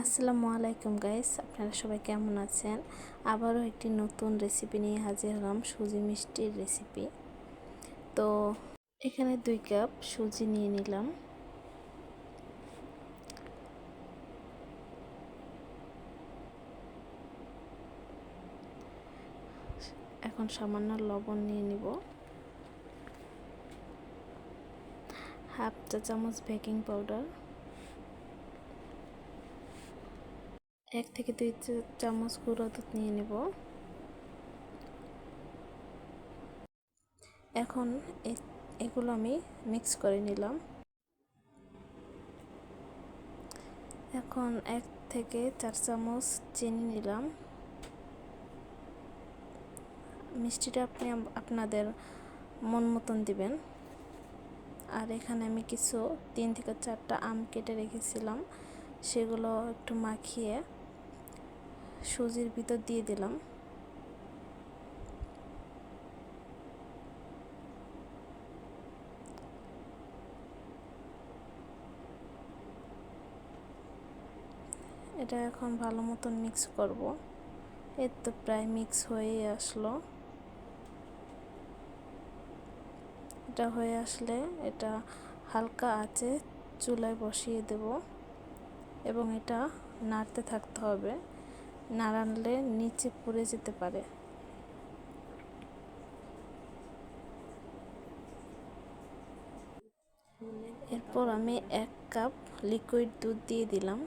আসসালামু আলাইকুম গাইস, আপনারা সবাই কেমন আছেন? আবারও একটি নতুন রেসিপি নিয়ে হাজির হলাম, সুজি মিষ্টির রেসিপি তো এখানে দুই কাপ সুজি নিয়ে নিলাম। এখন সামান্য লবণ নিয়ে নিব। হাফ চা চামচ বেকিং পাউডার এক থেকে দুই চামচ গুঁড়ো দুধ নিয়ে নেব। এখন এগুলো আমি মিক্স করে নিলাম। এখন এক থেকে চার চামচ চিনি নিলাম। মিষ্টিটা আপনি আপনাদের মন মতন দিবেন। আর এখানে আমি কিছু তিন থেকে চারটা আম কেটে রেখেছিলাম। সেগুলো একটু মাখিয়ে সুজির ভিতর দিয়ে দিলাম। এটা এখন ভালো মতন মিক্স করব। এর তো প্রায় মিক্স হয়ে আসলো। এটা হয়ে আসলে এটা হালকা আছে চুলায় বসিয়ে দেব এবং এটা নাড়তে থাকতে হবে। নাড়ালে নিচে পড়ে যেতে পারে। এরপর আমি এক কাপ লিকুইড দুধ দিয়ে দিলাম।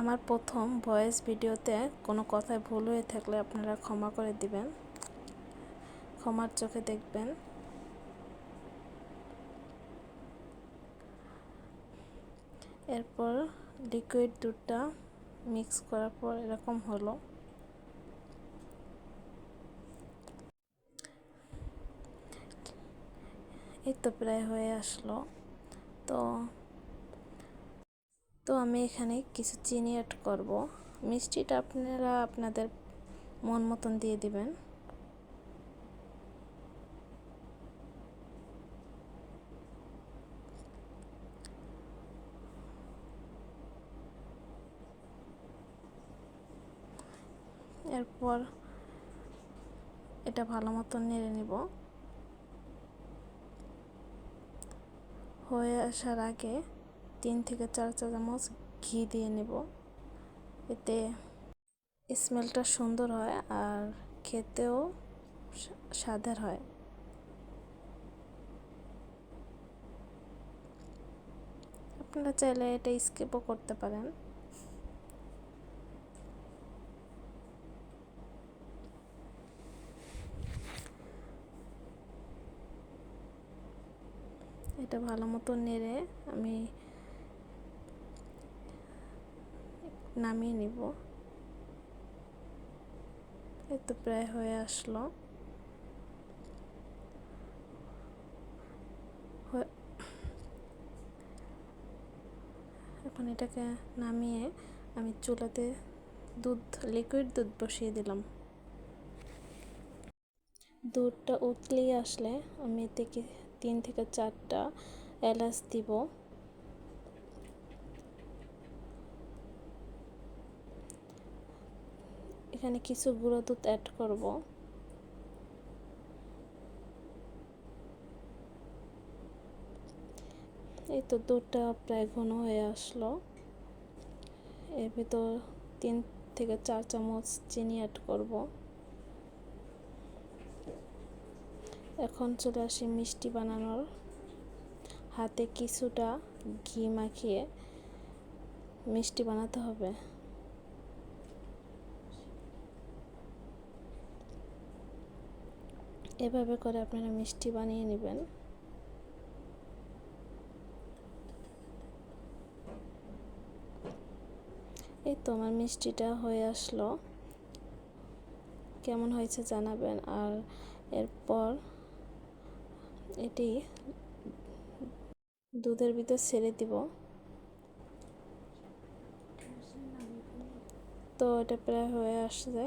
আমার প্রথম ভয়েস ভিডিওতে কোনো কথায় ভুল হয়ে থাকলে আপনারা ক্ষমা করে দিবেন। ক্ষমার চোখে দেখবেন। এরপর লিকুইড দুধটা মিক্স করার পর এরকম হলো। এই তো প্রায় হয়ে আসলো। তো তো আমি এখানে কিছু চিনি অ্যাড করব। মিষ্টিটা আপনারা আপনাদের মন মতন দিয়ে দিবেন। এরপর এটা ভালো মতো নেড়ে নিব। হয়ে আসার আগে তিন থেকে চার চা চামচ ঘি দিয়ে নেব। এতে স্মেলটা সুন্দর হয় আর খেতেও স্বাদের হয়। আপনারা চাইলে এটা স্কিপও করতে পারেন। এটা ভালো মতো নেড়ে আমি নামিয়ে নিব। এই তো প্রায় হয়ে আসলো। এখন এটাকে নামিয়ে আমি চুলাতে দুধ লিকুইড দুধ বসিয়ে দিলাম। দুধটা উতলিয়ে আসলে আমি এতে তিন থেকে চারটা এলাচ দিব। এখানে কিছু গুঁড়ো দুধ অ্যাড করব। এই তো দুধটা প্রায় ঘন হয়ে আসলো। এর ভিতর তিন থেকে চার চামচ চিনি অ্যাড করব। এখন চলে আসি মিষ্টি বানানোর। হাতে কিছুটা ঘি মাখিয়ে মিষ্টি বানাতে হবে। এভাবে করে আপনারা মিষ্টি বানিয়ে নেবেন। এই তো আমার মিষ্টিটা হয়ে আসলো। কেমন হয়েছে জানাবেন। আর এরপর এটি দুধের ভিতর ছেড়ে দিব। তো এটা প্রায় হয়ে আসছে।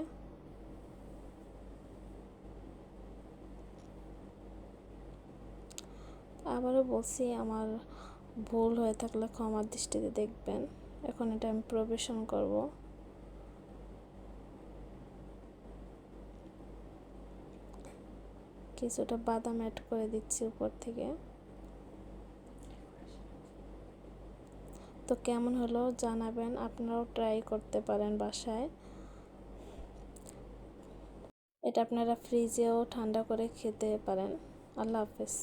আবারও বলছি, আমার ভুল হয়ে থাকলে ক্ষমার দৃষ্টিতে দেখবেন। এখন এটা আমি প্রবেশন করব। কিছুটা বাদাম অ্যাড করে দিচ্ছি উপর থেকে। তো কেমন হলো জানাবেন, আপনারাও ট্রাই করতে পারেন বাসায়। এটা আপনারা ফ্রিজেও ঠান্ডা করে খেতে পারেন। আল্লাহ হাফেজ।